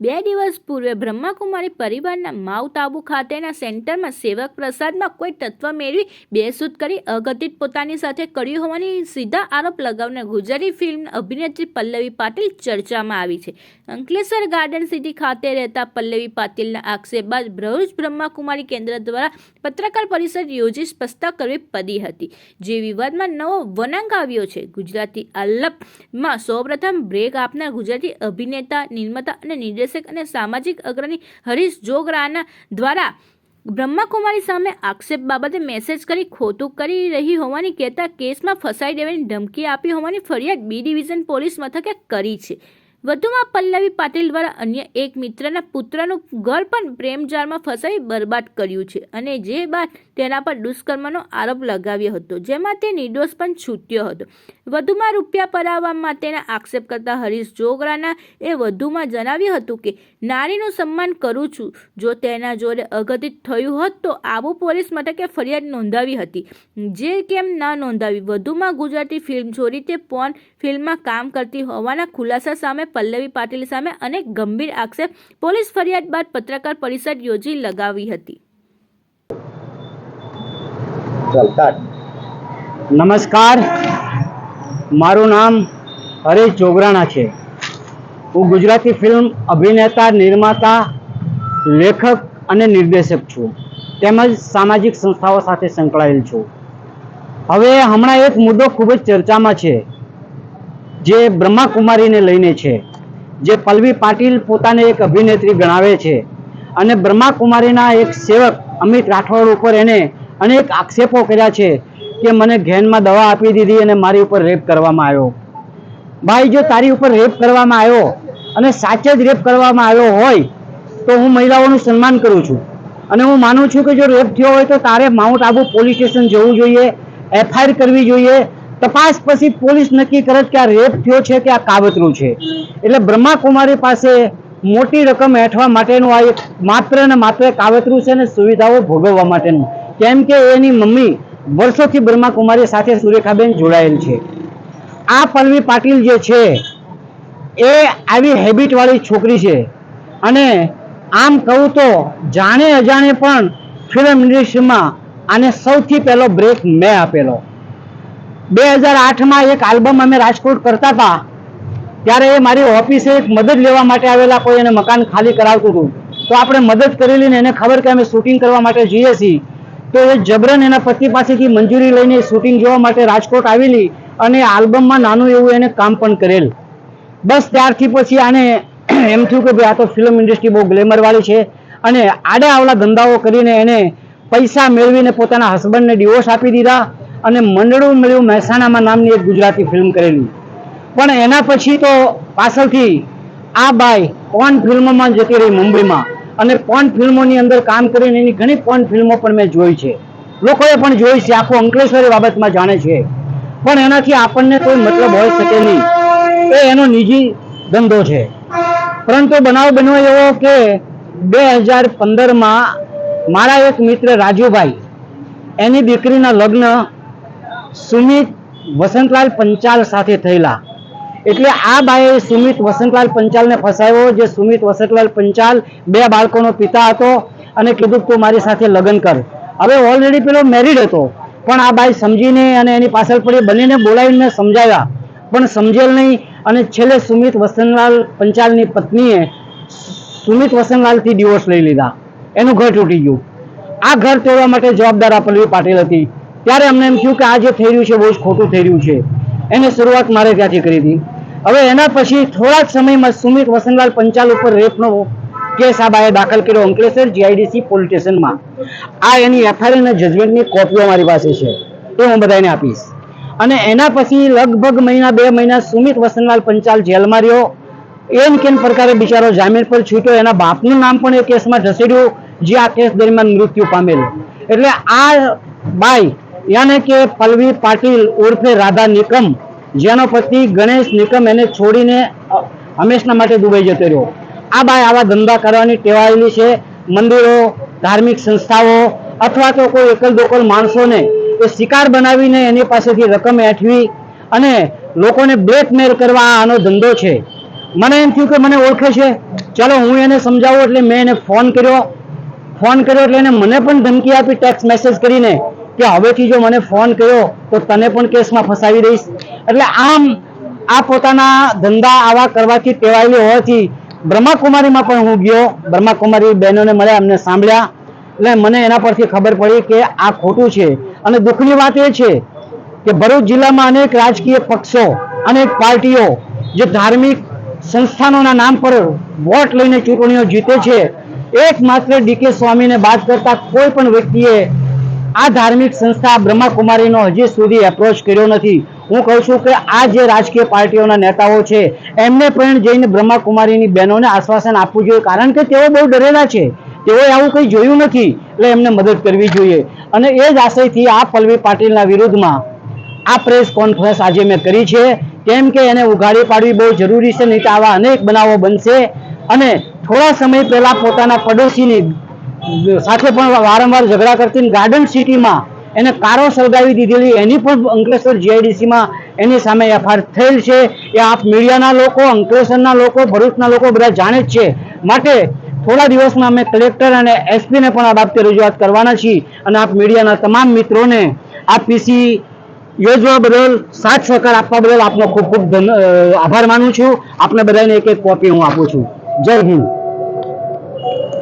બે દિવસ પૂર્વે બ્રહ્માકુમારી પરિવારના માઉન્ટ આબુ ખાતેના સેન્ટરમાં સેવક પ્રસાદમાં કોઈ તત્વ મેળવી બેસૂદ કરી અગતિત પોતાની સાથે કર્યું હોવાની સીધા આરોપ લગાવનાર ગુજરાતી ફિલ્મ અભિનેત્રી પલ્લવી પાટીલ ચર્ચામાં આવી છે. અંકલેશ્વર ગાર્ડન સિટી ખાતે રહેતા પલ્લવી પાટીલના આક્ષેપ બાદ ભરૂચ બ્રહ્માકુમારી કેન્દ્ર દ્વારા પત્રકાર પરિષદ યોજી સ્પષ્ટતા કરવી પડી હતી. જે વિવાદમાં નવો વનાંક આવ્યો છે. ગુજરાતી આલ્લપમાં સૌપ્રથમ બ્રેક આપનાર ગુજરાતી અભિનેતા, નિર્માતા અને નિર્દેશક અને સામાજિક અગ્રણી હરીશ જોગરાના દ્વારા બ્રહ્માકુમારી સામે આક્ષેપ બાબતે મેસેજ કરી ખોટું કરી રહી હોવાની કહેતા કેસમાં ફસાઈ દેવાની ધમકી આપી હોવાની ફરિયાદ બી ડિવિઝન પોલીસ મથકે કરી છે. વધુમાં પલ્લવી પાટીલ દ્વારા અન્ય એક મિત્રના પુત્રનું ઘર પણ પ્રેમજાળમાં ફસાઈ બરબાદ કર્યું છે અને જે બાદ તેના પર દુષ્કર્મનો આરોપ લગાવ્યો હતો, જેમાં તે નિર્દોષ પણ છૂટ્યો હતો. વધુમાં રૂપિયા પરાવવા માટેના આક્ષેપ કરતા હરીશ જોગરાના એ વધુમાં જણાવ્યું હતું કે નારીનું સન્માન કરું છું. જો તેના જોડે અગતિત થયું હોત તો આબુ પોલીસ મથકે ફરિયાદ નોંધાવી હતી. જે કેમ ના નોંધાવી? વધુમાં ગુજરાતી ફિલ્મ ચોરી તે પોન ફિલ્મમાં કામ કરતી હોવાના ખુલાસા સામે પલ્લવી પાટીલ સામે અનેક ગંભીર આક્ષેપ પોલીસ ફરિયાદ બાદ પત્રકાર પરિષદ યોજી લગાવી હતી. નમસ્કાર. મારું નામ હરેશ જોગરાણા છે. હું ગુજરાતી ફિલ્મ અભિનેતા, નિર્માતા, લેખક અને નિર્દેશક છું. તેમજ સામાજિક સંસ્થાઓ સાથે સંકળાયેલ છું. હવે હમણાં એક મુદ્દો ખૂબ જ ચર્ચામાં છે, જે બ્રહ્માકુમારીને લઈને છે, જે પલ્લવી પાટીલ પોતાને એક અભિનેત્રી ગણાવે છે. અને બ્રહ્માકુમારીના એક સેવક અમિત રાઠોડ ઉપર એને અનેક આક્ષેપો કર્યા છે કે મને ઘેનમાં દવા આપી દીધી અને મારી ઉપર રેપ કરવામાં આવ્યો. ભાઈ, જો તારી ઉપર રેપ કરવામાં આવ્યો અને સાચે જ રેપ કરવામાં આવ્યો હોય, તો હું મહિલાઓનું સન્માન કરું છું. અને હું માનું છું કે જો રેપ થયો હોય તો તારે માઉન્ટ આબુ પોલીસ સ્ટેશન જવું જોઈએ, એફઆઈઆર કરવી જોઈએ. તપાસ પછી પોલીસ નક્કી કરે કે આ રેપ થયો છે કે આ કાવતરું છે. એટલે બ્રહ્માકુમારી પાસે મોટી રકમ હેઠવા માટેનું આ માત્ર ને માત્ર કાવતરું છે ને સુવિધાઓ ભોગવવા માટેનું. કેમ કે એની મમ્મી વર્ષોથી બ્રહ્માકુમારી સાથે સુરેખાબેન જોડાયેલ છે. આ પલ્લવી પાટીલ જે છે, એ આવી હેબિટવાળી છોકરી છે. અને આમ કહું તો જાણે અજાણે પણ ફિલ્મ ઇન્ડસ્ટ્રીમાં આને સૌથી પહેલો બ્રેક મેં આપેલો. બે હજાર આઠમાં એક આલ્બમ અમે રાજકોટ કરતા હતા, ત્યારે એ મારી ઓફિસે એક મદદ લેવા માટે આવેલા કોઈ એને મકાન ખાલી કરાવતું હતું. તો આપણે મદદ કરેલી ને એને ખબર કે અમે શૂટિંગ કરવા માટે જઈએ છીએ. તો એ જબરન એના પતિ પાસેથી મંજૂરી લઈને શૂટિંગ જોવા માટે રાજકોટ આવેલી. અને આલ્બમમાં નાનું એવું એને કામ પણ કરેલ. બસ ત્યારથી પછી આને એમ થયું કે ભાઈ આ તો ફિલ્મ ઇન્ડસ્ટ્રી બહુ ગ્લેમરવાળી છે અને આડે આવલા ધંધાઓ કરીને એને પૈસા મેળવીને પોતાના હસબન્ડને ડિવોર્સ આપી દીધા અને મંડળું મળ્યું મહેસાણામાં નામની એક ગુજરાતી ફિલ્મ કરેલી. પણ એના પછી તો પાછળથી આ બાઈ પોન ફિલ્મોમાં જતી રહી મુંબઈમાં અને પોન ફિલ્મોની અંદર કામ કરીને એની ઘણી પોન ફિલ્મો પણ મેં જોઈ છે. લોકોએ પણ જોઈ છે. આખું અંકલેશ્વરી બાબતમાં જાણે છે. પણ એનાથી આપણને કોઈ મતલબ હોઈ શકે નહીં. એ એનો નિજી ધંધો છે. પરંતુ બનાવ બન્યો એવો કે બે હજાર પંદરમાં મારા એક મિત્ર રાજુભાઈ, એની દીકરીના લગ્ન સુમિત વસંતલાલ પંચાલ સાથે થયેલા. એટલે આ બાએ સુમિત વસંતલાલ પંચાલને ફસાયો, જે સુમિત વસંતલાલ પંચાલ બે બાળકોનો પિતા હતો અને કીધું તું મારી સાથે લગ્ન કર. હવે ઓલરેડી પેલો મેરિડ હતો. પણ આ બાઈ સમજીને અને એની પાછળ પડી બંનેને બોલાવીને સમજાવ્યા. પણ સમજેલ નહીં અને છેલ્લે સુમિત વસનલાલ પંચાલની પત્નીએ સુમિત વસનલાલથી ડિવોર્સ લઈ લીધા. એનું ઘર તૂટી ગયું. આ ઘર તોડવા માટે જવાબદાર આપલવી પાટીલ હતી. ત્યારે અમને એમ થયું કે આ જે થઈ રહ્યું છે બહુ જ ખોટું થઈ રહ્યું છે. એને શરૂઆત મારે ત્યાંથી કરી હતી. હવે એના પછી થોડા જ સમયમાં સુમિત વસનલાલ પંચાલ ઉપર રેપનો કેસ આ બાએ દાખલ કર્યો અંકલેશ્વર જીઆઈડીસી પોલીસ સ્ટેશનમાં આ એની એફઆઈઆર અને જજમેન્ટની કોપીઓ મારી પાસે છે. તો હું બધાને આપીશ. અને એના પછી લગભગ મહિના, બે મહિના સુમિત વસનલાલ પંચાલ જેલમાં રહ્યો. એમ કેમ પ્રકારે બિચારો જામીન પર છૂટ્યો, એના બાપનું નામ પણ એ કેસમાં ઢસેડ્યું જે આ કેસ દરમિયાન મૃત્યુ પામેલ. એટલે આ બાઈ, યાને કે પલવી પાટીલ ઉર્ફે રાધા નિકમ, જેનો પતિ ગણેશ નિકમ એને છોડીને હંમેશના માટે દુબઈ જતો રહ્યો. આ બાય આવા ધંધા કરવાની ટેવાયેલી છે. મંદિરો, ધાર્મિક સંસ્થાઓ અથવા તો કોઈ એકલ દોકલ માણસોને એ શિકાર બનાવીને એની પાસેથી રકમ એઠવી અને લોકોને બ્લેકમેલ કરવા આનો ધંધો છે. મને એમ થયું કે મને ઓળખે છે. ચાલો હું એને સમજાવું એટલે મેં એને ફોન કર્યો. ફોન કર્યો એટલે એને મને પણ ધમકી આપી ટેક્સ મેસેજ કરીને કે હવેથી જો મને ફોન કર્યો તો તને પણ કેસમાં ફસાવી દઈશ. એટલે આમ આ પોતાના ધંધા આવા કરવાથી ટેવાયેલી હોવાથી બ્રહ્માકુમારીમાં પણ હું ગયો. બ્રહ્માકુમારી બહેનોને મળ્યા, અમને સાંભળ્યા. એટલે મને એના પરથી ખબર પડી કે આ ખોટું છે. અને દુઃખની વાત એ છે કે ભરૂચ જિલ્લામાં અનેક રાજકીય પક્ષો, અનેક પાર્ટીઓ જે ધાર્મિક સંસ્થાનોના નામ પર વોટ લઈને ચૂંટણીઓ જીતે છે, એકમાત્ર ડીકે સ્વામીને બાદ કરતા કોઈ પણ વ્યક્તિએ આ ધાર્મિક સંસ્થા બ્રહ્માકુમારીનો હજી સુધી એપ્રોચ કર્યો નથી. હું કહું છું કે આ જે રાજકીય પાર્ટીઓના નેતાઓ છે, એમને પણ જઈને બ્રહ્માકુમારીની બહેનોને આશ્વાસન આપવું જોઈએ, કારણ કે તેઓ બહુ ડરેલા છે. તેઓએ આવું કંઈ જોયું નથી, એટલે એમને મદદ કરવી જોઈએ. અને એ જ આશયથી આ પલ્લવી પાટીલના વિરુદ્ધમાં આ પ્રેસ કોન્ફરન્સ આજે મેં કરી છે. કેમ કે એને ઉઘાડી પાડવી બહુ જરૂરી છે, નહીં તો આવા અનેક બનાવો બનશે. અને થોડા સમય પહેલા પોતાના પડોશીની સાથે પણ વારંવાર ઝઘડા કરતી ગાર્ડન સિટીમાં એને કારો સળગાવી દીધેલી એની પણ અંકલેશ્વર જીઆઈડીસીમાં એની સામે એફઆઈઆર થયેલ છે. એ આપ મીડિયાના લોકો, અંકલેશ્વરના લોકો, ભરૂચના લોકો બધા જાણે જ છે. માટે થોડા દિવસમાં અમે કલેક્ટર અને એસપીને પણ આ બાબતે રજૂઆત કરવાના છીએ અને આપ મીડિયાના તમામ મિત્રોને આ પીસી યોજવા બદલ, સાથ સહકાર આપવા બદલ આપનો ખૂબ ખૂબ આભાર માનું છું. આપને બધાને એક એક કોપી હું આપું છું. જય હિન્દ.